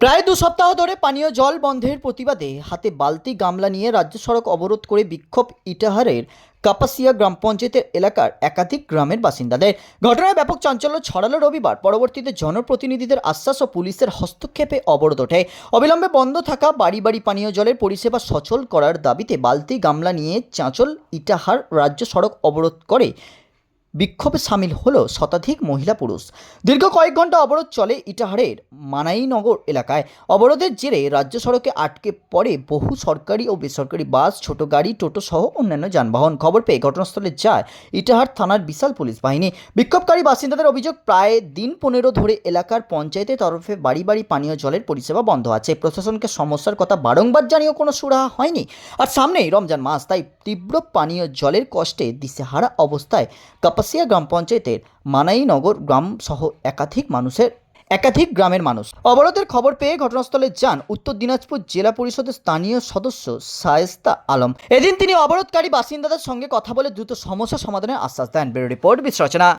প্রায় দু সপ্তাহ ধরে পানীয় জল বন্ধের প্রতিবাদে হাতে বালতি গামলা নিয়ে রাজ্য সড়ক অবরোধ করে বিক্ষোভ ইটাহারের কাপাসিয়া গ্রাম পঞ্চায়েতের এলাকার একাধিক গ্রামের বাসিন্দাদের। ঘটনায় ব্যাপক চাঞ্চল্য ছড়ালো রবিবার। পরবর্তীতে জনপ্রতিনিধিদের আশ্বাস ও পুলিশের হস্তক্ষেপে অবরোধ ওঠে। অবিলম্বে বন্ধ থাকা বাড়ি বাড়ি পানীয় জলের পরিষেবা সচল করার দাবিতে বালতি গামলা নিয়ে চাঁচল ইটাহার রাজ্য সড়ক অবরোধ করে বিক্ষোভে সামিল হলো শতাধিক মহিলা পুরুষ। দীর্ঘ কয়েক ঘণ্টা অবরোধ চলে ইটাহারের মানাইনগর এলাকায়। অবরোধের জেরে রাজ্য সড়কে আটকে পড়ে বহু সরকারি ও বেসরকারি বাস, ছোট গাড়ি, টোটো সহ অন্যান্য যানবাহন। খবর পেয়ে ঘটনাস্থলে যায় ইটাহার থানার বিশাল পুলিশ বাহিনী। বিক্ষোভকারী বাসিন্দাদের অভিযোগ, প্রায় দিন পনেরো ধরে এলাকার পঞ্চায়েতের তরফে বাড়ি বাড়ি পানীয় জলের পরিষেবা বন্ধ আছে। প্রশাসনকে সমস্যার কথা বারংবার জানিয়েও কোনো সুরাহা হয়নি। আর সামনেই রমজান মাস, তাই তীব্র পানীয় জলের কষ্টে দিশেহারা অবস্থায়। কাপাসিয়া গ্রাম পঞ্চায়েতের মানাইনগর গ্রাম সহ একাধিক মানুষের, একাধিক গ্রামের মানুষ। অবরোধের খবর পেয়ে ঘটনাস্থলে যান উত্তর দিনাজপুর জেলা পরিষদের স্থানীয় সদস্য সায়েস্তা আলম। এদিন তিনি অবরোধকারী বাসিন্দাদের সঙ্গে কথা বলে দ্রুত সমস্যা সমাধানের আশ্বাস দেন। Bureau report, বিশ্লেষণা।